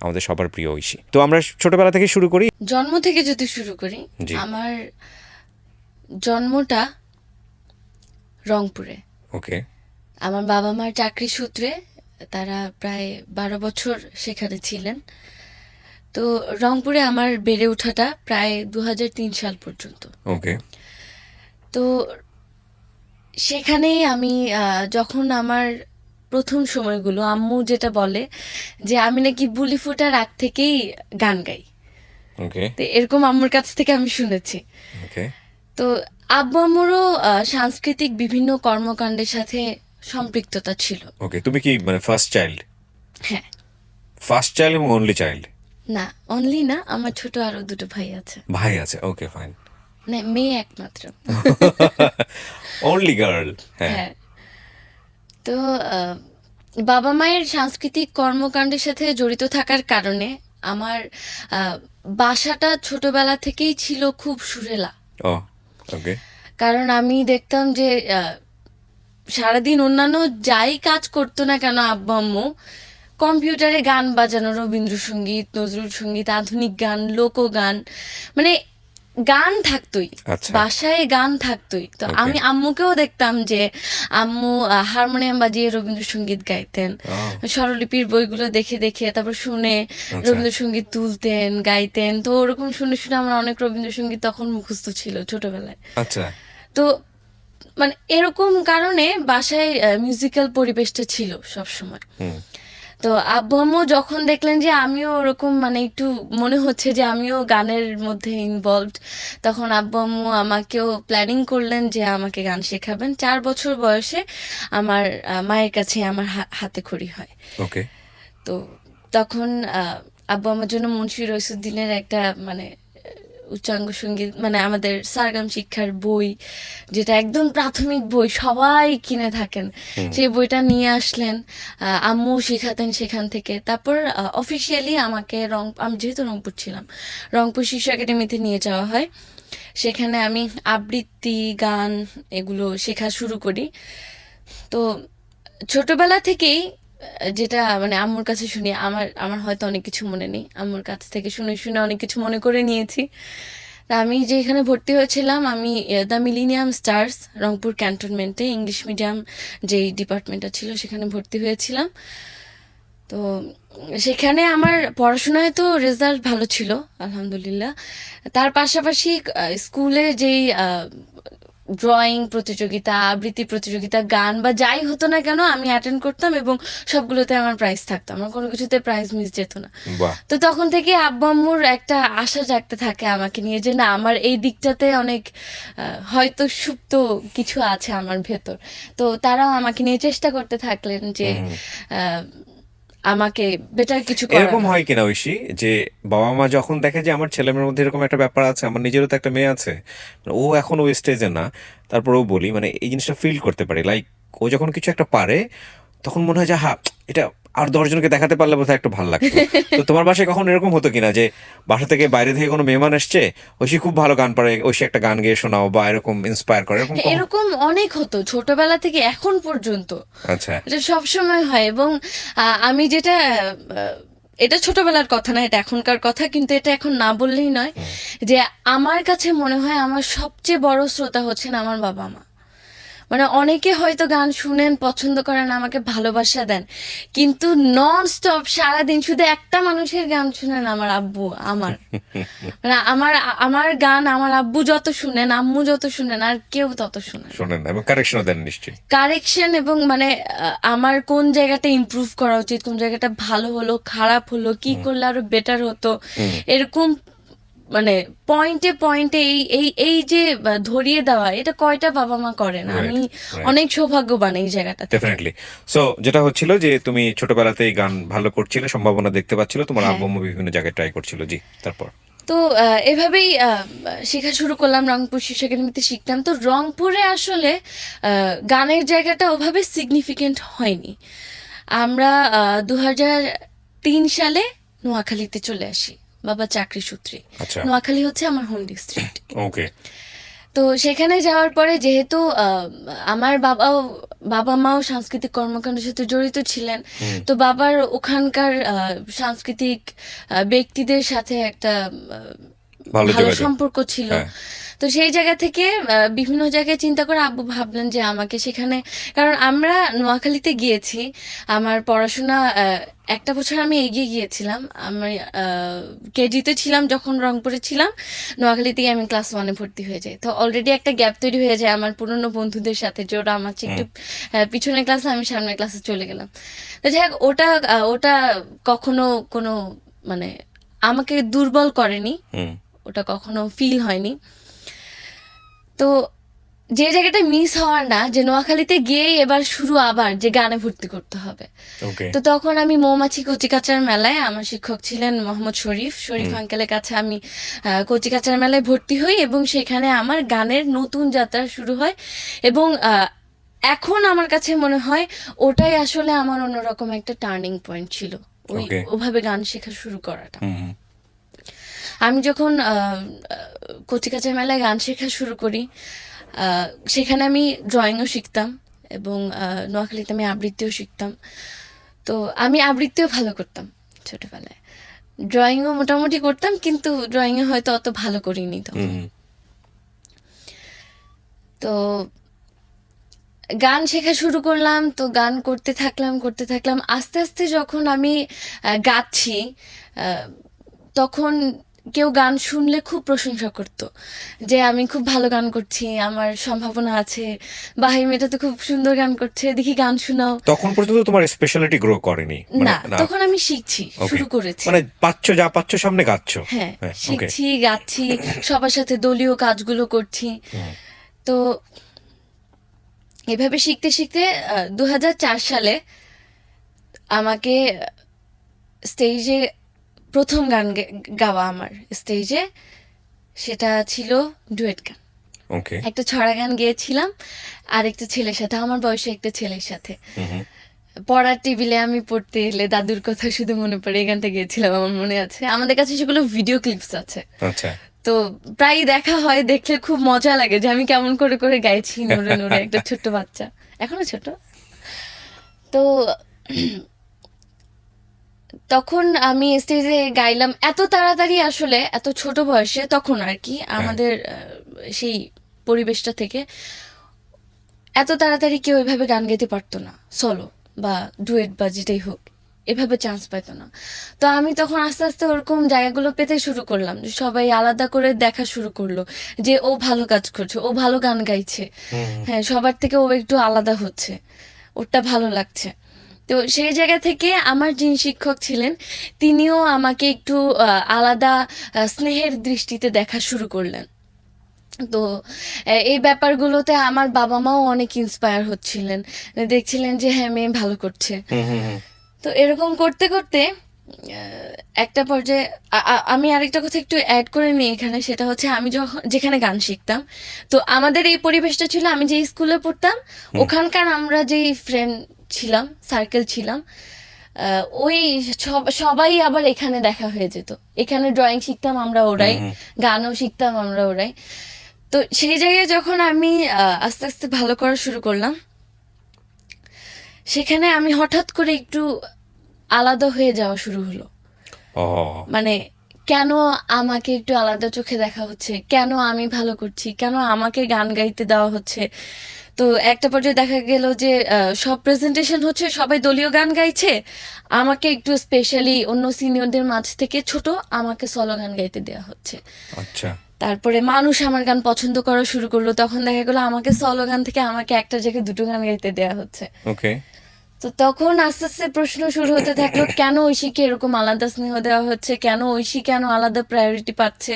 আমাদের সবার প্রিয় ঐশী। তো আমরা ছোটবেলা থেকে শুরু করি। জন্ম থেকে যদি শুরু করি জি। আমার জন্মটা রংপুরে। ওকে। আমার বাবা মার চাকরি সূত্রে তারা প্রায় বারো বছর সেখানে ছিলেন। তো রংপুরে আমার বেড়ে ওঠাটা প্রায় দু হাজার তিন সাল পর্যন্ত। ওকে। তো সেখানেই আমি আহ, যখন আমার প্রথম সময়গুলো আম্মু যেটা বলে যে আমি নাকি বুলি ফোটার আগ থেকেই গান গাই। ওকে তো এরকম আম্মুর কাছ থেকে আমি শুনেছি। তো আব্বু আম্মুরও সাংস্কৃতিক বিভিন্ন কর্মকাণ্ডের সাথে সম্পৃক্ততা ছিল। ওকে তুমি কি মানে ফার্স্ট চাইল্ড হ্যাঁ। ফার্স্ট চাইল্ড এবং অনলি চাইল্ড না অনলি না আমার ছোট আরও দুটো ভাই আছে। ভাই আছে ওকে ফাইন না মেয়ে একমাত্র। অনলি গার্ল হ্যাঁ। হ্যাঁ। তো বাবা মায়ের সাংস্কৃতিক কর্মকাণ্ডের সাথে জড়িত থাকার কারণে আমার বাসাটা ছোটবেলা থেকেই ছিল খুব সুরেলা। ওকে কারণ আমি দেখতাম যে সারাদিন অন্যান্য যাই কাজ করতো না কেন আব্বু আম্মু কম্পিউটারে গান বাজানো রবীন্দ্রসঙ্গীত নজরুল সংগীত আধুনিক গান লোকগান মানে গান থাকতোই আচ্ছা। বাসায় গান থাকতোই। তো আমি আম্মুকেও দেখতাম যে আম্মু হারমোনিয়াম বাজিয়ে রবীন্দ্রসঙ্গীত গাইতেন স্বরলিপির বইগুলো দেখে দেখে তারপর শুনে রবীন্দ্রসঙ্গীত তুলতেন গাইতেন। তো ওরকম শুনে শুনে আমার অনেক রবীন্দ্রসঙ্গীত তখন মুখস্থ ছিল ছোটবেলায়। আচ্ছা। তো মানে এরকম কারণে বাসায় মিউজিক্যাল পরিবেশটা ছিল সব সময় হুম। তো আব্বু আম্মু যখন দেখলেন যে আমিও ওরকম মানে একটু মনে হচ্ছে যে আমিও গানের মধ্যে ইনভলভড তখন আব্বু আম্মু আমাকেও প্ল্যানিং করলেন যে আমাকে গান শেখাবেন। চার বছর বয়সে আমার মায়ের কাছে আমার হাতে খড়ি হয়। ওকে তো তখন আব্বু আমার জন্য মুন্সি রইসুদ্দিনের একটা মানে উচ্চাঙ্গ সংগীত মানে আমাদের সারগাম শিক্ষার বই যেটা একদম প্রাথমিক বই সবাই কিনে থাকেন। সেই বইটা নিয়ে আসলেন আম্মু শেখাতেন সেখান থেকে। তারপর অফিসিয়ালি আমাকে রং আমি যেহেতু রংপুর ছিলাম রংপুর শিশু একাডেমিতে নিয়ে যাওয়া হয়। সেখানে আমি আবৃত্তি গান এগুলো শেখা শুরু করি। তো ছোটবেলা থেকেই যেটা মানে আম্মুর কাছে শুনি, আমার আমার হয়তো অনেক কিছু মনে নেই। আম্মুর কাছ থেকে শুনে শুনে অনেক কিছু মনে করে নিয়েছি। তা আমি যেখানে ভর্তি হয়েছিলাম, আমি দ্য মিলিনিয়াম স্টার্স, রংপুর ক্যান্টনমেন্টে ইংলিশ মিডিয়াম যেই ডিপার্টমেন্টটা ছিল, সেখানে ভর্তি হয়েছিলাম। তো সেখানে আমার পড়াশোনায় তো রেজাল্ট ভালো ছিল, আলহামদুলিল্লাহ। তার পাশাপাশি স্কুলে যেই ড্রয়িং প্রতিযোগিতা আবৃত্তি প্রতিযোগিতা গান বা যাই হতো না কেন আমি অ্যাটেন্ড করতাম এবং সবগুলোতে আমার প্রাইজ থাকতো। আমার কোনো কিছুতে প্রাইজ মিস যেত না। তো তখন থেকে আব্বু আম্মুর একটা আশা জাগতে থাকে আমাকে নিয়ে যে না আমার এই দিকটাতে অনেক হয়তো সুপ্ত কিছু আছে আমার ভেতর। তো তারাও আমাকে নিয়ে চেষ্টা করতে থাকলেন যে আমাকে বেটার কিছু। এরকম হয় কিনা ঐশী যে বাবা মা যখন দেখে যে আমার ছেলেমেয়ের মধ্যে এরকম একটা ব্যাপার আছে আমার নিজেরও তো একটা মেয়ে আছে মানে ও এখন ওই স্টেজে না তারপর ও বলি মানে এই জিনিসটা ফিল করতে পারি লাইক ও যখন কিছু একটা পারে তখন মনে হয় যে হা এটা আর দশজনকে দেখাতে পারলে বোধহয় একটু ভালো লাগতো। তো তোমার বাসায় কখন এরকম হতো কিনা যে বাসা থেকে বাইরে থেকে কোনো মেহমান এসছে ঐশী খুব ভালো গান পারে ঐশী একটা গান গেয়ে শোনাও বা এরকম ইন্সপায়ার করে এরকম এরকম অনেক হতো ছোটবেলা থেকে এখন পর্যন্ত। আচ্ছা। এটা সবসময় হয় এবং আমি যেটা এটা ছোটবেলার কথা না এটা এখনকার কথা কিন্তু এটা এখন না বললেই নয় যে আমার কাছে মনে হয় আমার সবচেয়ে বড় শ্রোতা হচ্ছেন আমার বাবা মা মানে অনেকে হয়তো গান শুনেন পছন্দ করেন আমাকে ভালোবাসা দেন কিন্তু নন স্টপ সারাদিন শুধু একটা মানুষের গান শুনেন আমার আব্বু আমার। মানে আমার আমার গান আমার আব্বু যত শুনেন আম্মু যত শুনেন আর কেউ তত শুনেন শোনেন এবং কারেকশনও দেন নিশ্চয়ই। কারেকশন এবং মানে আমার কোন জায়গাটা ইমপ্রুভ করা উচিত কোন জায়গাটা ভালো হলো খারাপ হলো কি করলে আরও বেটার হতো এরকম মানে পয়েন্টে পয়েন্টে এই এই এই যে ধরিয়ে দেওয়া এটা কয়টা বাবা মা করেন? Right, আমি অনেক সৌভাগ্যবান এই জায়গাটাতে। ডেফিনেটলি সো যেটা হচ্ছিল যে তুমি ছোটবেলাতেই গান ভালো করছিলে সম্ভাবনা দেখতে পাচ্ছিল তোমার হ্যাঁ। আব্বু বিভিন্ন জায়গায় ট্রাই করছিল জি তারপর। তো এভাবেই শেখা শুরু করলাম রংপুর শিশু একাডেমিতে শিখতাম। তো রংপুরে আসলে গানের জায়গাটা ওভাবে সিগনিফিকেন্ট হয়নি। আমরা দু তিন সালে নোয়াখালীতে চলে আসি। বাবা চাকরি সূত্রে। আচ্ছা। নোয়াখালী হচ্ছে আমার হোম ডিস্ট্রিক্ট ওকে তো সেখানে যাওয়ার পরে যেহেতু আহ, আমার বাবাও বাবা মাও সাংস্কৃতিক কর্মকাণ্ডের সাথে জড়িত ছিলেন তো বাবার ওখানকার সাংস্কৃতিক ব্যক্তিদের সাথে একটা ভালো সম্পর্ক ছিল। হ্যাঁ। তো সেই জায়গা থেকে বিভিন্ন জায়গায় চিন্তা করে আব্বু ভাবলেন যে আমাকে সেখানে কারণ আমরা নোয়াখালীতে গিয়েছি। আমার পড়াশোনা একটা বছর আমি এগিয়ে গিয়েছিলাম। আমি কেজিতে ছিলাম যখন রংপুরে ছিলাম নোয়াখালী থেকে আমি ক্লাস ওয়ানে ভর্তি হয়ে যাই। তো অলরেডি একটা গ্যাপ তৈরি হয়ে যায় আমার পুরনো বন্ধুদের সাথে যে ওরা আমার চেয়ে একটু আহ, পিছনের ক্লাসে আমি সামনের ক্লাসে চলে গেলাম। তো যাই হোক ওটা ওটা কখনো কোনো মানে আমাকে দুর্বল করেনি। ওটা কখনো ফিল হয়নি। তো যে জায়গাটা মিস হওয়ার না যে নোয়াখালীতে গিয়েই এবার শুরু আবার যে গানে ভর্তি করতে হবে। তো তখন আমি মৌমাছি কচিকাচার মেলায় আমার শিক্ষক ছিলেন মোহাম্মদ শরীফ। শরীফ আঙ্কেলের কাছে আমি কচিকাচার মেলায় ভর্তি হই এবং সেখানে আমার গানের নতুন যাত্রা শুরু হয় এবং এখন আমার কাছে মনে হয় ওটাই আসলে আমার অন্যরকম একটা টার্নিং পয়েন্ট ছিল। ওই ওভাবে গান শেখা শুরু করাটা। আমি যখন কচিকাচার মেলায় গান শেখা শুরু করি সেখানে আমি ড্রয়িংও শিখতাম এবং নোয়াখালীতে আমি আবৃত্তিও শিখতাম। তো আমি আবৃত্তিও ভালো করতাম ছোটবেলায়। ড্রয়িংও মোটামুটি করতাম কিন্তু ড্রয়িংয়ে হয়তো অত ভালো করিনি তখন। তো গান শেখা শুরু করলাম তো গান করতে থাকলাম করতে থাকলাম। আস্তে আস্তে যখন আমি গাচ্ছি তখন কেউ গান শুনলে খুব প্রশংসা করতো যে আমি খুব ভালো গান করছি আমার সম্ভাবনা আছে। বাহির মেয়েটা তো খুব সুন্দর গান করছে দেখি গান শোনাও। তখন পর্যন্ত তোমার স্পেশালিটি গ্রো করেনি। মানে না না। তখন আমি শিখছি শুরু করেছি। মানে পাচ্ছ যা পাচ্ছ সামনে গাচ্ছ। হ্যাঁ হ্যাঁ, শিখছি গাচ্ছি সবার সাথে দলীয় কাজগুলো করছি। তো এভাবে শিখতে শিখতে দু হাজার চার সালে আমাকে স্টেজে প্রথম গান গাওয়া আমার স্টেজে সেটা ছিল ডুয়েট গান। ওকে একটা ছড়া গান গেয়েছিলাম আর একটা ছেলের সাথে আমার বয়সে একটা ছেলের সাথে। পড়ার টেবিলে আমি পড়তে এলে দাদুর কথা শুধু মনে পড়ে এই গানটা গেয়েছিলাম আমার মনে আছে। আমাদের কাছে সেগুলো ভিডিও ক্লিপস আছে। আচ্ছা। তো প্রায় দেখা হয় দেখলে খুব মজা লাগে যে আমি কেমন করে করে গাইছি নড়ে নড়ে একটা ছোট্ট বাচ্চা। এখনও ছোট। তো তখন আমি স্টেজে গাইলাম এত তাড়াতাড়ি আসলে এত ছোট বয়সে তখন আর কি আমাদের আহ, সেই পরিবেশটা থেকে এত তাড়াতাড়ি কেউ এভাবে গান গাইতে পারতো না সলো বা ডুয়েট বা যেটাই হোক এভাবে চান্স পাইতো না। তো আমি তখন আস্তে আস্তে ওরকম জায়গাগুলো পেতে শুরু করলাম যে সবাই আলাদা করে দেখা শুরু করল যে ও ভালো কাজ করছে ও ভালো গান গাইছে। হ্যাঁ সবার থেকে ও একটু আলাদা হচ্ছে ওরটা ভালো লাগছে। তো সেই জায়গা থেকে আমার যিনি শিক্ষক ছিলেন তিনিও আমাকে একটু আলাদা স্নেহের দৃষ্টিতে দেখা শুরু করলেন। তো এই ব্যাপারগুলোতে আমার বাবা মাও অনেক ইন্সপায়ার হচ্ছিলেন। দেখছিলেন যে হ্যাঁ মেয়ে ভালো করছে। তো এরকম করতে করতে একটা পর্যায়ে আমি আরেকটা কথা একটু অ্যাড করে নিই এখানে সেটা হচ্ছে আমি যখন যেখানে গান শিখতাম তো আমাদের এই পরিবেশটা ছিল আমি যে স্কুলে পড়তাম ওখানকার আমরা যেই ফ্রেন্ড ছিলাম সার্কেল ছিলাম। ওই সবাই আবার এখানে দেখা হয়ে যেত। এখানে ড্রয়িং শিখতাম আমরা ওরাই গানও শিখতাম আমরা ওরাই। তো সেই জায়গায় যখন আমি আস্তে আস্তে ভালো করা শুরু করলাম সেখানে আমি হঠাৎ করে একটু আলাদা হয়ে যাওয়া শুরু হলো। মানে কেন আমাকে একটু আলাদা চোখে দেখা হচ্ছে? কেন আমি ভালো করছি? কেন আমাকে গান গাইতে দেওয়া হচ্ছে? তো একটা পর্যায়ে দেখা গেল যে সব প্রেজেন্টেশন হচ্ছে সবাই দলীয় গান গাইছে। আমাকে একটু স্পেশালি অন্য সিনিয়রদের মাঝ থেকে ছোট আমাকে সলো গান গাইতে দেওয়া হচ্ছে। আচ্ছা। তারপরে মানুষ আমার গান পছন্দ করা শুরু করল তখন দেখা গেলো আমাকে সলো গান থেকে আমাকে একটা জায়গায় দুটো গান গাইতে দেওয়া হচ্ছে। ওকে তো তখন আস্তে আস্তে প্রশ্ন শুরু হতে থাকল, কেন ঐশীকে এরকম আলাদা স্নেহ দেওয়া হচ্ছে? কেন ঐশী কেন আলাদা প্রায়োরিটি পাচ্ছে?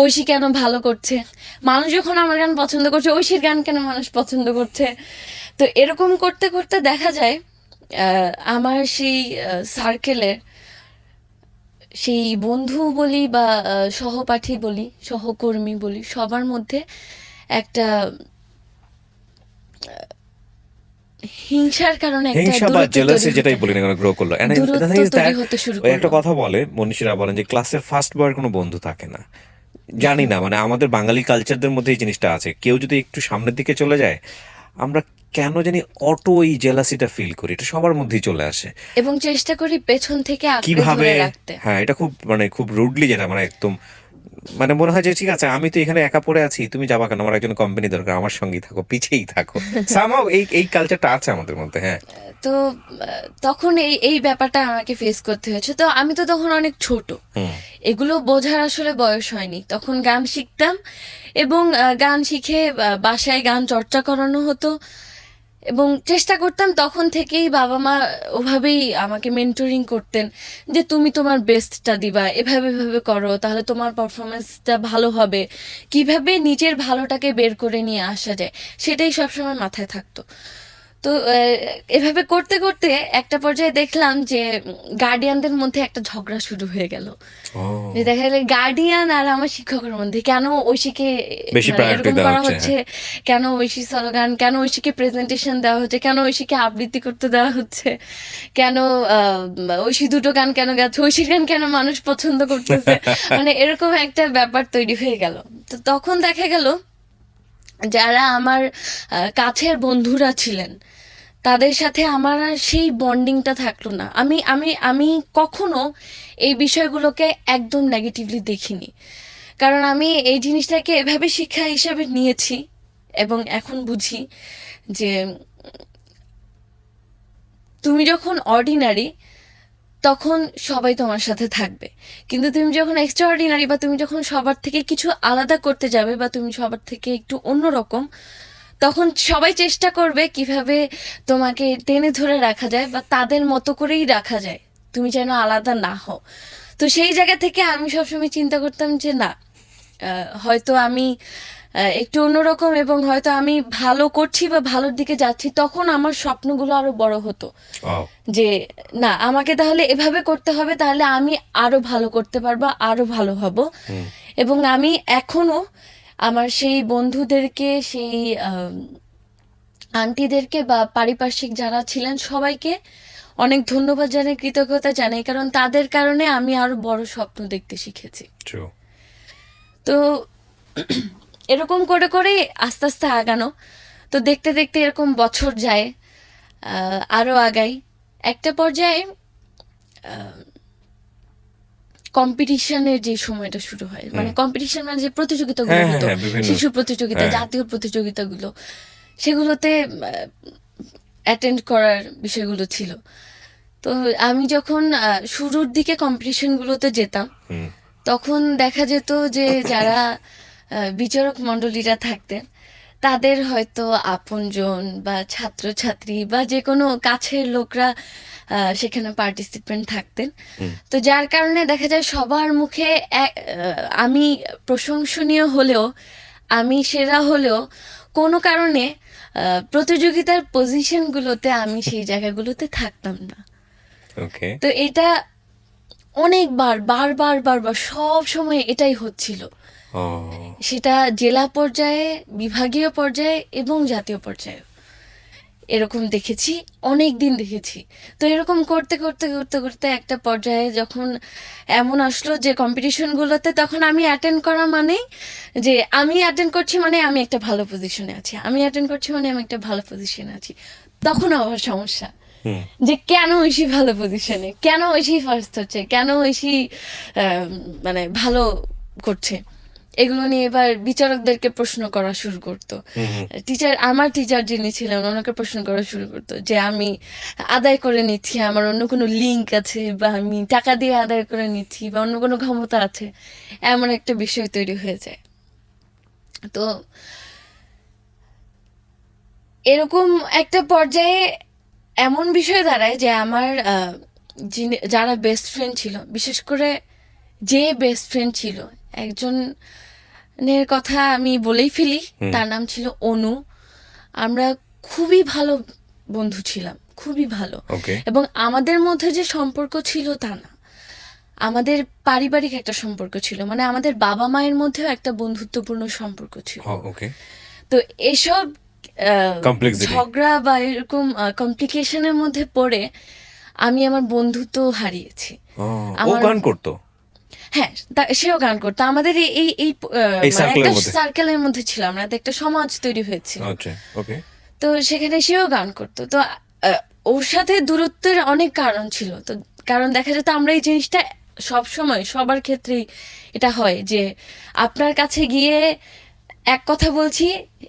ঐশী কেন ভালো করছে? মানুষ যখন আমার গান পছন্দ করছে, ঐশীর গান কেন মানুষ পছন্দ করছে? তো এরকম করতে করতে দেখা যায় আমার সেই সার্কেলের সেই বন্ধু বলি বা সহপাঠী বলি, সহকর্মী বলি, সবার মধ্যে একটা হিংসার কারণে হিংসা বা জেলাসি যেটাই বলি না কেন গ্রো করল। একটা কথা বলে মনীষীরা বলেন যে ক্লাসের ফার্স্ট বয়ের কোনো বন্ধু থাকে না। জানি না মানে আমাদের বাঙালি কালচারদের মধ্যে এই জিনিসটা আছে। কেউ যদি একটু সামনের দিকে চলে যায় আমরা কেন জানি অটো এই জেলাসিটা ফিল করি? এটা সবার মধ্যেই চলে আসে। এবং চেষ্টা করি পেছন থেকে কীভাবে হ্যাঁ এটা খুব মানে খুব রুডলি যেটা মানে একদম মানে মনে হয় যে ঠিক আছে আমি তো এখানে একা পড়ে আছি তুমি যাবা কেন? আমার একজন কোম্পানি দরকার আমার সঙ্গেই থাকো পিছেই থাকো। সামাও এই এই কালচারটা আছে আমাদের মধ্যে হ্যাঁ। তো তখন এই এই ব্যাপারটা আমাকে ফেস করতে হয়েছে। তো আমি তো তখন অনেক ছোট। এগুলো বোঝার আসলে বয়স হয়নি। তখন গান শিখতাম এবং গান শিখে বাসায় গান চর্চা করানো হতো। এবং চেষ্টা করতাম তখন থেকেই বাবা মা ওভাবেই আমাকে মেন্টরিং করতেন যে তুমি তোমার বেস্টটা দিবা, এভাবে এভাবে করো, তাহলে তোমার পারফরমেন্সটা ভালো হবে। কীভাবে নিজের ভালোটাকে বের করে নিয়ে আসা যায়, সেটাই সবসময় মাথায় থাকতো। তো এভাবে করতে করতে একটা পর্যায়ে দেখলাম যে গার্ডিয়ানদের মধ্যে একটা ঝগড়া শুরু হয়ে গেল। যে দেখা গেল গার্ডিয়ান আর আমার শিক্ষকের মধ্যে কেন ঐশীকে মানে এরকম করা হচ্ছে, হ্যাঁ। কেন ঐশী স্লোগান কেন ঐশীকে প্রেজেন্টেশন দেওয়া হচ্ছে কেন ঐশীকে আবৃত্তি করতে দেওয়া হচ্ছে? কেন আহ, ঐশী দুটো গান কেন গাচ্ছে ঐশীর গান কেন মানুষ পছন্দ করতেছে? মানে এরকম একটা ব্যাপার তৈরি হয়ে গেল। তো তখন দেখা গেল যারা আমার কাছের বন্ধুরা ছিলেন, তাদের সাথে আমার আর সেই বন্ডিংটা থাকল না। আমি আমি আমি কখনো এই বিষয়গুলোকে একদম নেগেটিভলি দেখিনি। কারণ আমি এই জিনিসটাকে এভাবে শিক্ষা হিসাবে নিয়েছি এবং এখন বুঝি যে, তুমি যখন অর্ডিনারি তখন সবাই তোমার সাথে থাকবে। কিন্তু তুমি যখন এক্সট্রা অর্ডিনারি বা তুমি যখন সবার থেকে কিছু আলাদা করতে যাবে বা তুমি সবার থেকে একটু অন্যরকম তখন সবাই চেষ্টা করবে কীভাবে তোমাকে টেনে ধরে রাখা যায় বা তাদের মতো করেই রাখা যায়। তুমি যেন আলাদা না হও। তো সেই জায়গা থেকে আমি সবসময় চিন্তা করতাম যে না হয়তো আমি একটু অন্যরকম এবং হয়তো আমি ভালো করছি বা ভালোর দিকে যাচ্ছি তখন আমার স্বপ্নগুলো আরও বড় হতো। যে না আমাকে তাহলে এভাবে করতে হবে তাহলে আমি আরও ভালো করতে পারব আরও ভালো হব। এবং আমি এখনও আমার সেই বন্ধুদেরকে সেই আন্টিদেরকে বা পারিপার্শ্বিক যারা ছিলেন সবাইকে অনেক ধন্যবাদ জানাই কৃতজ্ঞতা জানাই কারণ তাদের কারণে আমি আরও বড় স্বপ্ন দেখতে শিখেছি। ট্রু তো এরকম করে করে আস্তে আস্তে আগানো। তো দেখতে দেখতে এরকম বছর যায় আহ, আরও আগাই। একটা পর্যায়ে কম্পিটিশনের যে সময়টা শুরু হয় মানে কম্পিটিশন মানে যে প্রতিযোগিতাগুলো হ্যাঁ, হ্যাঁ, হতো হ্যাঁ, শিশু প্রতিযোগিতা হ্যাঁ। জাতীয় প্রতিযোগিতাগুলো সেগুলোতে অ্যাটেন্ড করার বিষয়গুলো ছিল। তো আমি যখন শুরুর দিকে কম্পিটিশনগুলোতে যেতাম তখন দেখা যেত যে যারা বিচারক মণ্ডলীরা থাকতেন তাদের হয়তো আপনজন বা ছাত্রছাত্রী বা যে কোনো কাছের লোকরা সেখানে পার্টিসিপেন্ট থাকতেন। তো যার কারণে দেখা যায় সবার মুখে আমি প্রশংসনীয় হলেও আমি সেরা হলেও কোনো কারণে প্রতিযোগিতার পজিশনগুলোতে আমি সেই জায়গাগুলোতে থাকতাম না। তো এটা অনেকবার বারবার বারবার সব সময় এটাই হচ্ছিল। সেটা জেলা পর্যায়ে বিভাগীয় পর্যায়ে এবং জাতীয় পর্যায়ে এরকম দেখেছি অনেক দিন দেখেছি। তো এরকম করতে করতে করতে করতে একটা পর্যায়ে যখন এমন আসলো যে কম্পিটিশনগুলোতে তখন আমি অ্যাটেন্ড করা মানে যে আমি অ্যাটেন্ড করছি মানে আমি একটা ভালো পজিশনে আছি। আমি অ্যাটেন্ড করছি মানে আমি একটা ভালো পজিশনে আছি। তখন আবার সমস্যা। যে কেন ঐশী ভালো পজিশনে কেন ঐশী ফার্স্ট হচ্ছে? কেন ঐশী মানে ভালো করছে? এগুলো নিয়ে এবার বিচারকদেরকে প্রশ্ন করা শুরু করতো। টিচার আমার টিচার যিনি ছিলেন ওনাকে প্রশ্ন করা শুরু করতো যে আমি আদায় করে নিচ্ছি আমার অন্য কোনো লিঙ্ক আছে বা আমি টাকা দিয়ে আদায় করে নিচ্ছি বা অন্য কোনো ক্ষমতা আছে। এমন একটা বিষয় তৈরি হয়ে যায়। তো এরকম একটা পর্যায়ে এমন বিষয় দাঁড়ায় যে আমার যিনি- যারা বেস্ট ফ্রেন্ড ছিল বিশেষ করে যে বেস্ট ফ্রেন্ড ছিল একজনের কথা আমি বলেই ফেলি। তার নাম ছিল অনু। আমরা খুবই ভালো বন্ধু ছিলাম খুবই ভালো। এবং আমাদের মধ্যে যে সম্পর্ক ছিল তা না। আমাদের পারিবারিক একটা সম্পর্ক ছিল মানে আমাদের বাবা মায়ের মধ্যেও একটা বন্ধুত্বপূর্ণ সম্পর্ক ছিল। তো এসব ঝগড়া বা এরকম কমপ্লিকেশনের মধ্যে পড়ে আমি আমার বন্ধুত্ব হারিয়েছি। আমার- গান করতো? হ্যাঁ সেও গান করতো। আমাদের এই এই মানে একটা। সার্কেলের মধ্যে? ছিল আমরা। একটা সমাজ তৈরি হয়েছিল। আচ্ছা তো সেখানে সেও গান করতো। তো ওর সাথে দূরত্বের অনেক কারণ ছিল। তো কারণ দেখা যেত আমরা এই জিনিসটা সব সময় সবার ক্ষেত্রেই এটা হয় যে আপনার কাছে গিয়ে এক কথা বলছি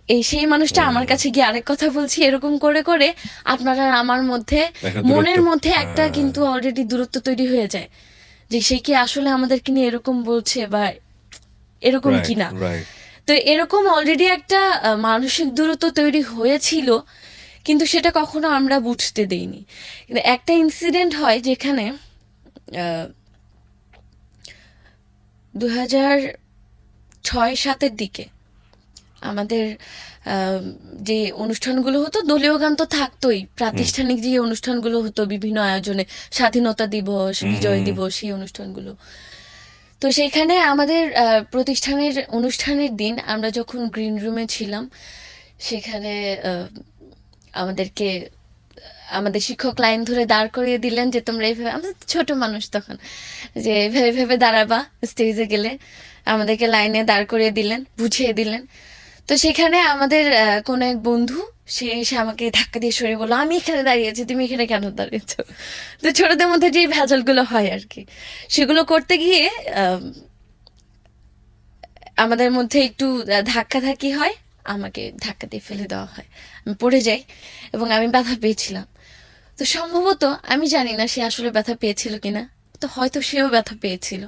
এই সেই মানুষটা আমার কাছে গিয়ে আরেক কথা বলছি এরকম করে করে আপনার আমার মধ্যে মনের মধ্যে একটা হ্যাঁ। কিন্তু অলরেডি দূরত্ব তৈরি হয়ে যায়। যে সে কি আসলে আমাদেরকে নিয়ে এরকম বলছে বা এরকম কি না তো এরকম অলরেডি একটা মানসিক দূরত্ব তৈরি হয়েছিল কিন্তু সেটা কখনো আমরা বুঝতে দেইনি। একটা ইনসিডেন্ট হয় যেখানে দু হাজার ছয় সাতের দিকে আমাদের যে অনুষ্ঠানগুলো হতো দলীয় গান তো থাকতোই। প্রাতিষ্ঠানিক যে অনুষ্ঠানগুলো হতো বিভিন্ন আয়োজনে স্বাধীনতা দিবস বিজয় দিবস এই অনুষ্ঠানগুলো। তো সেইখানে আমাদের প্রতিষ্ঠানের অনুষ্ঠানের দিন আমরা যখন গ্রিন রুমে ছিলাম সেখানে আহ, আমাদেরকে আমাদের শিক্ষক লাইন ধরে দাঁড় করিয়ে দিলেন যে তোমরা এইভাবে আমাদের ছোট মানুষ তখন যে এইভাবে এইভাবে দাঁড়াবা স্টেজে গেলে। আমাদেরকে লাইনে দাঁড় করিয়ে দিলেন বুঝিয়ে দিলেন। তো সেখানে আমাদের কোনো এক বন্ধু, সে এসে আমাকে ধাক্কা দিয়ে সরে বলল, আমি এখানে দাঁড়িয়েছি তুমি এখানে কেন দাঁড়িয়েছ? তো ছোটদের মধ্যে যে ভেজালগুলো হয় আর কি সেগুলো করতে গিয়ে আমাদের মধ্যে একটু ধাক্কা ধাক্কি হয়, আমাকে ধাক্কা দিয়ে ফেলে দেওয়া হয়। আমি পড়ে যাই এবং আমি ব্যথা পেয়েছিলাম। তো সম্ভবত, আমি জানি না সে আসলে ব্যথা পেয়েছিল কিনা, তো হয়তো সেও ব্যথা পেয়েছিল।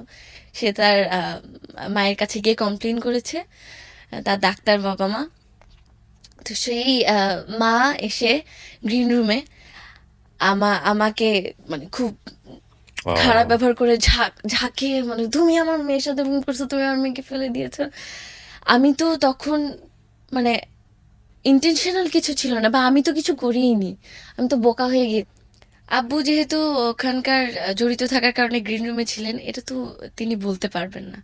সে তার মায়ের কাছে গিয়ে কমপ্লেন করেছে। তার ডাক্তার বাবা মা তো সেই মা এসে গ্রিন রুমে আমা আমাকে মানে খুব খারাপ ব্যবহার করে ঝাঁক মানে তুমি আমার মেয়ের সাথে এরকম করছ তুমি আমার মেয়েকে ফেলে দিয়েছ। আমি তো তখন মানে ইন্টেনশনাল কিছু ছিল না বা আমি তো কিছু করিনি আমি তো বোকা হয়ে গিয়ে আব্বু যেহেতু ওখানকার জড়িত থাকার কারণে গ্রিন রুমে ছিলেন এটা তো তিনি বলতে পারবেন না।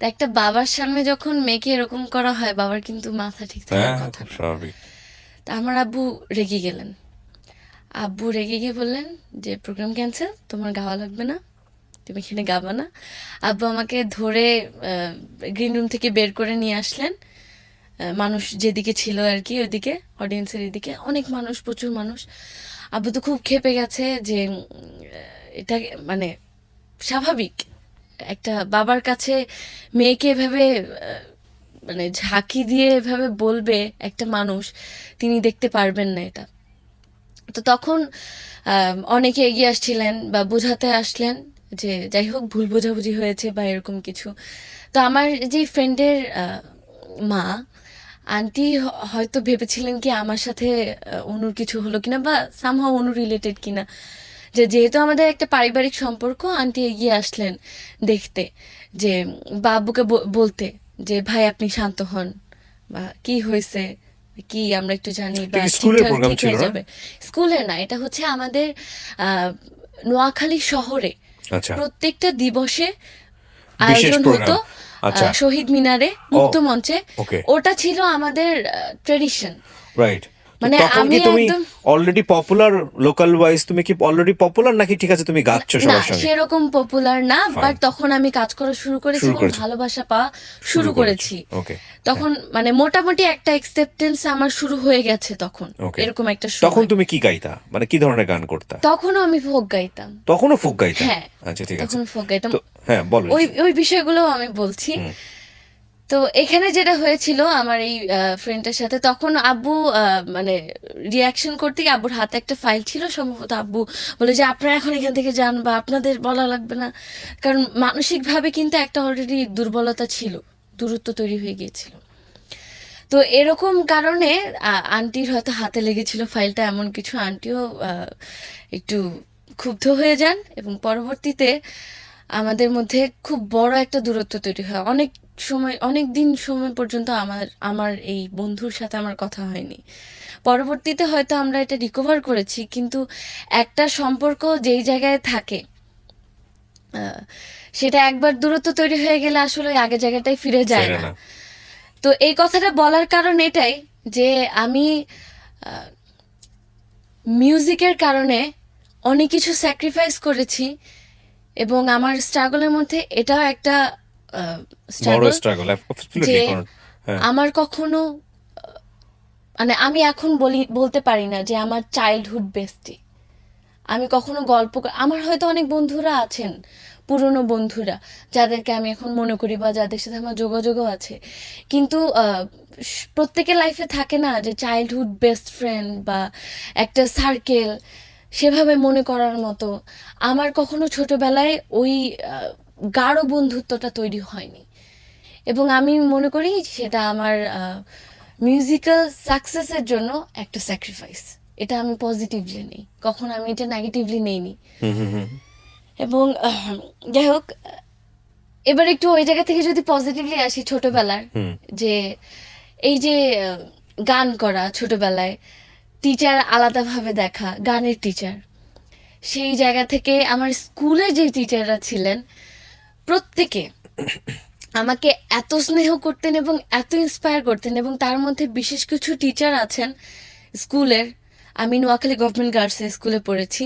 তা একটা বাবার সামনে যখন মেয়েকে এরকম করা হয় বাবার কিন্তু মাথা ঠিক থাকার হ্যাঁ কথা স্বাভাবিক। তা আমার আব্বু রেগে গেলেন। আব্বু রেগে গিয়ে বললেন যে প্রোগ্রাম ক্যান্সেল তোমার গাওয়া লাগবে না তুমি এখানে গাবা না। আব্বু আমাকে ধরে গ্রিন রুম থেকে বের করে নিয়ে আসলেন। মানুষ যেদিকে ছিল আর কি ওইদিকে অডিয়েন্সের এদিকে অনেক মানুষ প্রচুর মানুষ। আব্বু তো খুব ক্ষেপে গেছে যে এটা মানে স্বাভাবিক। একটা বাবার কাছে মেয়েকে এভাবে মানে ঝাঁকি দিয়ে এভাবে বলবে একটা মানুষ, তিনি দেখতে পারবেন না এটা। তো তখন অনেকে এগিয়ে আসছিলেন বা বোঝাতে আসলেন যে যাই হোক, ভুল বোঝাবুঝি হয়েছে বা এরকম কিছু। তো আমার যে ফ্রেন্ডের মা, আন্টি হয়তো ভেবেছিলেন কি আমার সাথে অনুর কিছু হলো কিনা বা সামহাও অনু রিলেটেড কিনা। যে যেহেতু আমাদের একটা পারিবারিক সম্পর্ক আন্টি এগিয়ে আসলেন দেখতে। যে বাবুকে বলতে যে ভাই আপনি শান্ত হন। বা কি হয়েছে? কি আমরা একটু জানি বা ঠিক হয়ে না? যাবে? স্কুলের না এটা হচ্ছে আমাদের আহ, নোয়াখালী শহরে আচ্ছা। প্রত্যেকটা দিবসে আয়োজন হতো আচ্ছা। শহীদ মিনারে মুক্ত মঞ্চে। ওটা ছিল আমাদের ট্রেডিশন রাইট মানে তখন আমি তুমি অলরেডি পপুলার লোকাল ওয়াইজ তুমি কি অলরেডি পপুলার নাকি ঠিক আছে তুমি গাচ্ছ সবার সঙ্গে? সেরকম পপুলার না বাট তখন আমি কাজ করা শুরু করেছি ভালোবাসা পাওয়া শুরু করেছি। তখন মানে মোটামুটি একটা অ্যাকসেপ্টেন্স আমার শুরু হয়ে গেছে তখন এরকম একটা তখন তুমি কি গাইতা? মানে কি ধরনের গান করতা? তখনও আমি ফোক গাইতাম। তখনও ফোক গাইতা? হ্যাঁ আচ্ছা ঠিক আছে। তখন ফোক গাইতাম। হ্যাঁ বলো ওই ওই বিষয়গুলো আমি বলছি। তো এখানে যেটা হয়েছিল আমার এই ফ্রেন্ডের সাথে, তখন আব্বু মানে রিয়াকশন করতে গিয়ে আব্বুর হাতে একটা ফাইল ছিল, সম্ভবত আব্বু বলে যে, আপনারা এখন এখান থেকে যান বা আপনাদের বলা লাগবে না। কারণ মানসিকভাবে কিন্তু একটা অলরেডি দুর্বলতা ছিল, দূরত্ব তৈরি হয়ে গিয়েছিল। তো এরকম কারণে আন্টির হয়তো হাতে লেগেছিল ফাইলটা এমন কিছু আন্টিও একটু ক্ষুব্ধ হয়ে যান এবং পরবর্তীতে আমাদের মধ্যে খুব বড় একটা দূরত্ব তৈরি হয়। অনেক সময় অনেক দিন সময় পর্যন্ত আমার আমার এই বন্ধুর সাথে আমার কথা হয়নি। পরবর্তীতে হয়তো আমরা এটা রিকভার করেছি কিন্তু একটা সম্পর্ক যেই জায়গায় থাকে সেটা একবার দূরত্ব তৈরি হয়ে গেলে আসলে ওই আগের জায়গাটায় ফিরে যায় না। তো এই কথাটা বলার কারণ এটাই যে আমি মিউজিকের কারণে অনেক কিছু স্যাক্রিফাইস করেছি। এবং আমার স্ট্রাগলের মধ্যে এটাও একটা স্ট্রাগল স্ট্রাগল যে হ্যাঁ। আমার কখনো মানে আমি এখন বলি বলতে পারি না যে আমার চাইল্ডহুড বেস্টি আমি কখনো গল্প আমার হয়তো অনেক বন্ধুরা আছেন পুরনো বন্ধুরা যাদেরকে আমি এখন মনে করি বা যাদের সাথে আমার যোগাযোগও আছে। কিন্তু প্রত্যেকের লাইফে থাকে না যে চাইল্ডহুড বেস্ট ফ্রেন্ড বা একটা সার্কেল সেভাবে মনে করার মতো। আমার কখনো ছোটবেলায় ওই গাঢ় বন্ধুত্বটা তৈরি হয়নি। এবং আমি মনে করি সেটা আমার মিউজিক্যাল সাকসেসের জন্য একটা স্যাক্রিফাইস এটা আমি পজিটিভলি নেই। কখন আমি এটা নেগেটিভলি নেইনি। এবং যাই হোক এবার একটু ওই জায়গা থেকে যদি পজিটিভলি আসি ছোটবেলার যে এই যে গান করা ছোটবেলায় টিচার আলাদাভাবে দেখা, গানের টিচার সেই জায়গা থেকে আমার স্কুলে যে টিচাররা ছিলেন, প্রত্যেকে আমাকে এত স্নেহ করতেন এবং এত ইন্সপায়ার করতেন এবং তার মধ্যে বিশেষ কিছু টিচার আছেন স্কুলের। আমি নোয়াখালী গভর্নমেন্ট গার্লস স্কুলে পড়েছি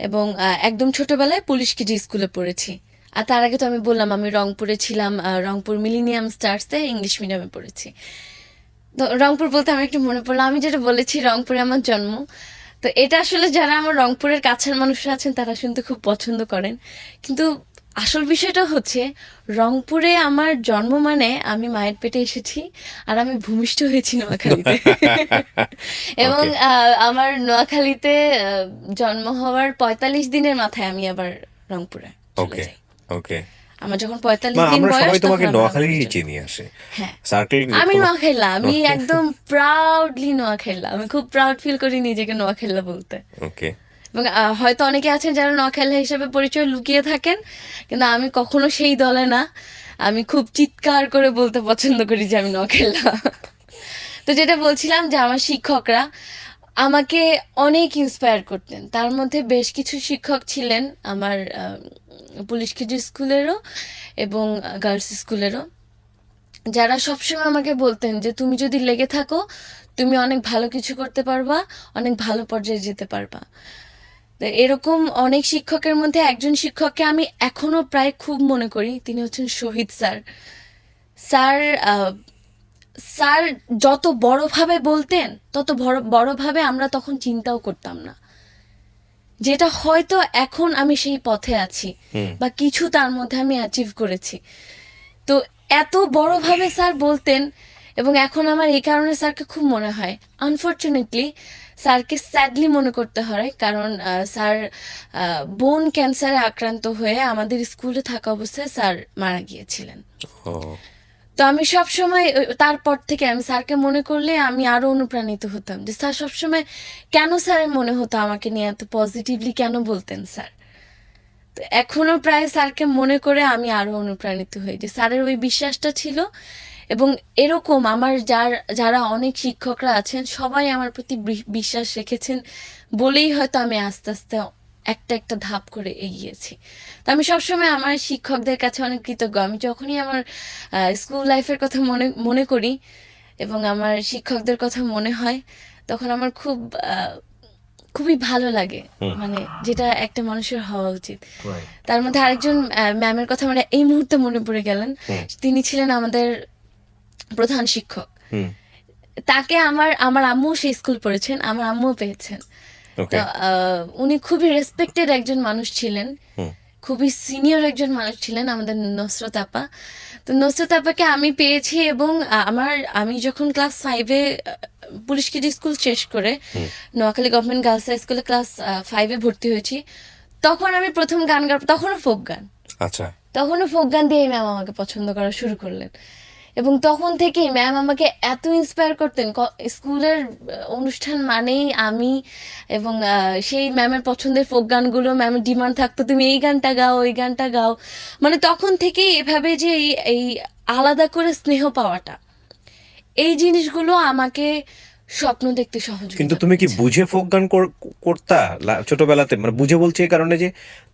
এবং একদম ছোটবেলায় পুলিশ কেজি স্কুলে পড়েছি। আর তার আগে তো আমি বললাম, আমি রংপুরে ছিলাম রংপুর মিলিনিয়াম স্টার্সে ইংলিশ মিডিয়ামে পড়েছি। রংপুর বলতে আমার একটু মনে পড়ল। আমি যেটা বলেছি রংপুরে আমার জন্ম। তো এটা আসলে যারা আমার রংপুরের কাছের মানুষরা আছেন তারা শুনতে খুব পছন্দ করেন। কিন্তু আসল বিষয়টা হচ্ছে রংপুরে আমার জন্ম মানে আমি মায়ের পেটে এসেছি আর আমি ভূমিষ্ঠ হয়েছি নোয়াখালীতে। এবং আমার নোয়াখালীতে জন্ম হওয়ার পঁয়তাল্লিশ দিনের মাথায় আমি আবার রংপুরে ওকে ওকে আমার যখন পঁয়তাল্লিশ দিন বয়স সবাই তোমাকে নোয়াখালী চিনি আসে। হ্যাঁ। সার্কেল আমি নোয়াখাইলা আমি একদম প্রাউডলি নোয়াখাইলা আমি খুব প্রাউড ফিল করি নিজেকে নোয়াখাইলা বলতে। ওকে এবং হয়তো অনেকে আছেন যারা নোয়াখাইলা হিসেবে পরিচয় লুকিয়ে থাকেন কিন্তু আমি কখনো সেই দলে না। আমি খুব চিৎকার করে বলতে পছন্দ করি যে আমি নোয়াখাইলা তো যেটা বলছিলাম যে আমার শিক্ষকরা আমাকে অনেক ইন্সপায়ার করতেন। তার মধ্যে বেশ কিছু শিক্ষক ছিলেন আমার পুলিশ কেজি স্কুলেরও এবং গার্লস স্কুলেরও। যারা সবসময় আমাকে বলতেন যে, তুমি যদি লেগে থাকো, তুমি অনেক ভালো কিছু করতে পারবা, অনেক ভালো পর্যায়ে যেতে পারবা। এরকম অনেক শিক্ষকের মধ্যে একজন শিক্ষককে আমি এখনও প্রায় খুব মনে করি। তিনি হচ্ছেন শহীদ স্যার। স্যার স্যার যত বড়ভাবে বলতেন তত বড় বড়ভাবে আমরা তখন চিন্তাও করতাম না। যেটা হয়তো এখন আমি সেই পথে আছি বা কিছু তার মধ্যে আমি অ্যাচিভ করেছি। তো এত বড়ভাবে স্যার বলতেন এবং এখন আমার এই কারণে স্যারকে খুব মনে হয়। আনফর্চুনেটলি স্যারকে স্যাডলি মনে করতে হয় কারণ স্যার বোন ক্যান্সারে আক্রান্ত হয়ে আমাদের স্কুলে থাকা অবস্থায় স্যার মারা গিয়েছিলেন। তো আমি সব সময় তারপর থেকে আমি স্যারকে মনে করলে আমি আরও অনুপ্রাণিত হতাম যে স্যার সবসময়, কেন স্যারের মনে হতো আমাকে নিয়ে এত পজিটিভলি কেন বলতেন স্যার? তো এখনও প্রায় স্যারকে মনে করে আমি আরও অনুপ্রাণিত হই যে স্যারের ওই বিশ্বাসটা ছিল এবং এরকম আমার যার, যারা অনেক শিক্ষকরা আছেন সবাই আমার প্রতি বিশ্বাস রেখেছেন বলেই হয়তো আমি আস্তে আস্তে একটা একটা ধাপ করে এগিয়েছি। তো আমি সবসময় আমার শিক্ষকদের কাছে অনেক কৃতজ্ঞ। আমি যখনই আমার স্কুল লাইফের কথা মনে মনে করি এবং আমার শিক্ষকদের কথা মনে হয় তখন আমার খুব খুবই ভালো লাগে। মানে যেটা একটা মানুষের হওয়া উচিত। তার মধ্যে আরেকজন ম্যামের কথা মানে এই মুহূর্তে মনে পড়ে গেলেন। তিনি ছিলেন আমাদের প্রধান শিক্ষক। তাকে আমার আমার আম্মু সেই স্কুল পড়েছেন আমার আম্মুও পেয়েছেন। তো উনি খুবই রেসপেক্টেড একজন মানুষ ছিলেন। খুবই সিনিয়র একজন মানুষ ছিলেন আমাদের নসরত আপা। তো নসরত আপাকে আমি পেয়েছি এবং আমার আমি যখন ক্লাস ফাইভে পুলিশ কিড স্কুল শেষ করে নোয়াখালী গভর্নমেন্ট গার্লস হাই স্কুলে ক্লাস ফাইভে ভর্তি হয়েছি তখন আমি প্রথম গান গা তখনও ফোক গান। আচ্ছা। তখনও ফোক গান দিয়ে ম্যাম আমাকে পছন্দ করা শুরু করলেন। এবং তখন থেকেই ম্যাম আমাকে এত ইন্সপায়ার করতেন। স্কুলের অনুষ্ঠান মানেই আমি এবং সেই ম্যামের পছন্দের ফোক গানগুলো ম্যামের ডিমান্ড থাকতো, তুমি এই গানটা গাও, ওই গানটা গাও। মানে তখন থেকেই এভাবে যে এই আলাদা করে স্নেহ পাওয়াটা। এই জিনিসগুলো আমাকে স্বপ্ন দেখতে সহজ কিন্তু তুমি কি বুঝে ফোক গান করতা ছোটবেলাতে? মানে বুঝে বলছি এই কারণে যে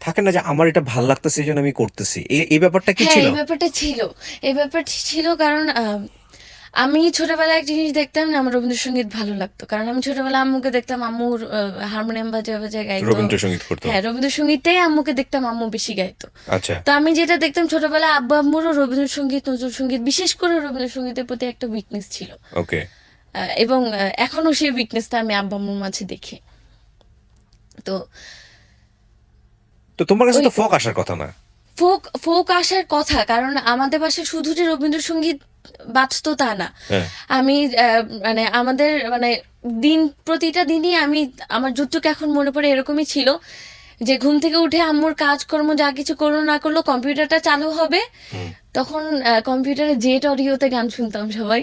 থাকে না যে আমার এটা ভালো লাগতেছে এই জন্য আমি করতেছি। এই ব্যাপারটা কি হ্যাঁ ছিল? এই ব্যাপারটা ছিল। এই ব্যাপারটা ছিল কারণ আমি ছোটবেলায় এক জিনিস দেখতাম না আমার রবীন্দ্রসঙ্গীত ভালো লাগতো। কারণ আমি ছোটবেলায় আম্মুকে দেখতাম আম্মুর হারমোনিয়াম বাজে বাজে গাইতো। রবীন্দ্রসঙ্গীত করতো? হ্যাঁ রবীন্দ্রসঙ্গীতটাই আম্মুকে দেখতাম আম্মু বেশি গাইতো। আচ্ছা। তো আমি যেটা দেখতাম ছোটবেলায় আব্বু আম্মুরও রবীন্দ্রসঙ্গীত নজরুল সংগীত বিশেষ করে রবীন্দ্রসঙ্গীতের প্রতি একটা উইকনেস ছিল। ওকে এবং আহ, এখনও সেই উইকনেসটা আমি আব্বু আম্মুর মাঝে দেখি। তো তো তোমার কাছে তো ফোক আসার কথা না ফোক ফোক আসার কথা কারণ আমাদের বাসায় শুধু যে রবীন্দ্রসঙ্গীত বাজতো তা না। হ্যাঁ। আমি মানে আমাদের মানে দিন প্রতিটা দিনই আমি আমার যতটুকু এখন মনে পড়ে এরকমই ছিল যে ঘুম থেকে উঠে আম্মুর কাজকর্ম যা কিছু করল না করল কম্পিউটারটা চালু হবে। তখন কম্পিউটারে জেট অডিওতে গান শুনতাম সবাই।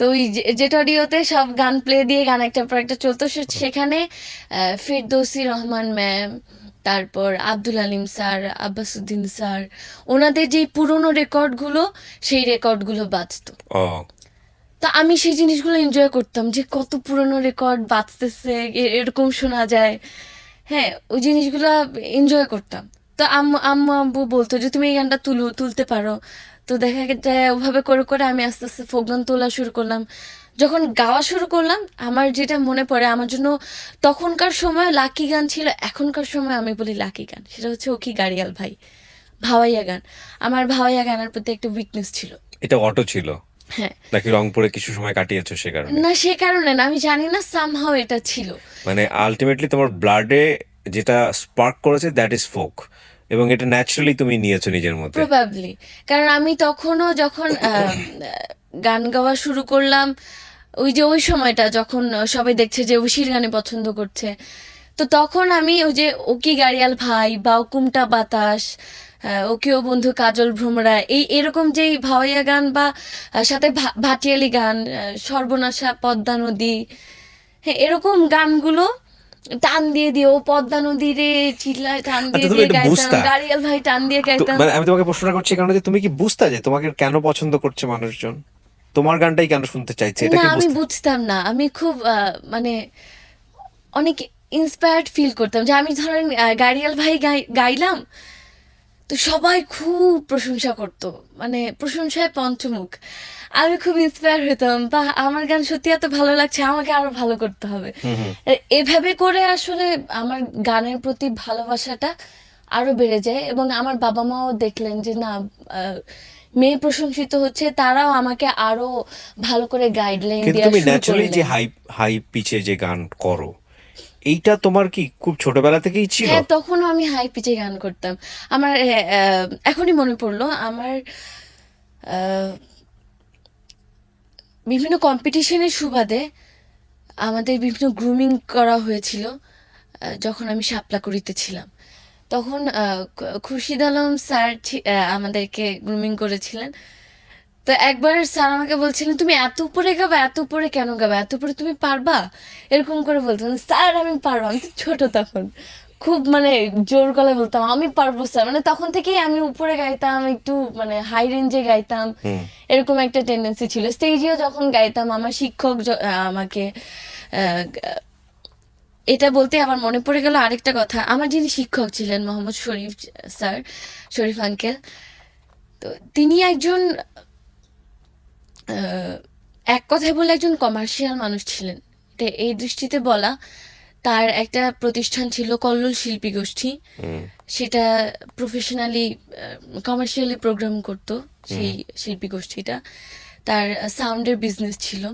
তো ওই জে- জেট অডিওতে সব গান প্লে দিয়ে গান একটার পর একটা চলতো সেখানে ফেরদৌসি রহমান ম্যাম তারপর আব্দুল আলিম স্যার আব্বাসুদ্দিন স্যার ওনাদের যে পুরোনো রেকর্ডগুলো সেই রেকর্ডগুলো বাজতো। তো আমি সেই জিনিসগুলো এনজয় করতাম যে কত পুরনো রেকর্ড বাজতেছে এরকম শোনা যায়। হ্যাঁ ওই জিনিসগুলো এনজয় করতাম। তো আম্মু আম্মু আব্বু বলতো যে তুমি এই গানটা তুলো তুলতে পারো। তো দেখা যায় ওভাবে করে করে আমি আস্তে আস্তে ফোক গান তোলা শুরু করলাম। যখন গাওয়া শুরু করলাম আমার যেটা মনে পড়ে আমার জন্য তখনকার সময় লাকি গান ছিল এখনকার সময় আমি বলি লাকি গান। সেটা হচ্ছে ওকি গাড়িয়াল ভাই ভাওয়াইয়া গান। আমার ভাওয়াইয়া গানের প্রতি একটা উইকনেস ছিল। এটা অটো ছিল? হ্যাঁ। নাকি রংপুরে কিছু সময় কাটিয়েছো সে কারণে? না সে কারণে না আমি জানি না সামহাও এটা ছিল। মানে আলটিমেটলি তোমার ব্লাডে যেটা স্পার্ক করেছে দ্যাট ইজ ফোক এবং এটা ন্যাচারালি তুমি নিয়েছো নিজের মধ্যে। প্রবাবলি কারণ আমি তখনও যখন গান গাওয়া শুরু করলাম, ওই যে ওই সময়টা যখন সবাই দেখছে যে ঐশীর গানে পছন্দ করছে, তো তখন আমি ওই যে ওকি গাড়িয়াল ভাই বা কুমটা বাতাস ওকেও বন্ধু কাজল ভ্রমরা, এই এরকম যেই ভাওয়াইয়া গান বা সাথে ভাটিয়ালি গান সর্বনাশা পদ্মা নদী হ্যাঁ এরকম গানগুলো টান দিয়ে দিয়ে ও পদ্মা নদী রে চিল্লায় টান দিয়ে আচ্ছা, দিয়ে গাইতাম গাড়িয়াল ভাই টান দিয়ে গাইতাম মানে আমি তোমাকে প্রশ্নটা করছি কারণ যে তুমি কি বুঝতা যে তোমাকে কেন পছন্দ করছে মানুষজন? তোমার গানটাই কেন শুনতে চাইছে এটা কি আমি বুঝতাম না। আমি খুব আহ, মানে অনেক ইন্সপায়ার্ড ফিল করতাম। যে আমি ধরেন গাড়িয়াল ভাই গাই- গাইলাম তো সবাই খুব প্রশংসা করতো। মানে প্রশংসায় পঞ্চমুখ। আমি খুব ইন্সপায়ার হতাম বা আমার গান সত্যি এত ভালো লাগছে আমাকে আরও ভালো করতে হবে। এভাবে করে আসলে আমার গানের প্রতি ভালোবাসাটা আরও বেড়ে যায় এবং আমার বাবা মাও দেখলেন যে না মেয়ে প্রশংসিত হচ্ছে তারাও আমাকে আরও ভালো করে গাইডলাইন দেওয়া তুমি ন্যাচারালি যে হাই হাই পিচে যে গান করো এইটা তোমার কি খুব ছোটবেলা থেকেই ছিল? হ্যাঁ তখনও আমি হাই পিচে গান করতাম। আমার এখনই মনে পড়ল আমার আহ, বিভিন্ন কম্পিটিশনের সুবাদে আমাদের বিভিন্ন গ্রুমিং করা হয়েছিল যখন আমি শাপলা করিতে ছিলাম। তখন খুরশিদ আলম স্যার আমাদেরকে গ্রুমিং করেছিলেন। তো একবার স্যার আমাকে বলছিলেন, তুমি এত উপরে গাবে, এত উপরে কেন গাবে? এত উপরে তুমি পারবা? এরকম করে বলতেন। স্যার, আমি পারব, আমি তো ছোট তখন। খুব মানে জোর গলায় বলতাম আমি পারব স্যার মানে তখন থেকেই আমি উপরে গাইতাম একটু মানে হাই রেঞ্জে গাইতাম। এরকম একটা টেন্ডেন্সি ছিল। স্টেজেও যখন গাইতাম আমার শিক্ষক আমাকে এটা বলতে আমার মনে পড়ে গেল আরেকটা কথা। আমার যিনি শিক্ষক ছিলেন মোহাম্মদ শরীফ স্যার শরীফ আঙ্কেল তো তিনি একজন আহ, এক কথায় বলে একজন কমার্শিয়াল মানুষ ছিলেন। এটা এই দৃষ্টিতে বলা তার একটা প্রতিষ্ঠান ছিল কল্লোল শিল্পী গোষ্ঠী। সেটা প্রফেশনালি কমার্শিয়ালি প্রোগ্রাম করতো সেই শিল্পী গোষ্ঠীটা। তার সাউন্ডের বিজনেস ছিল।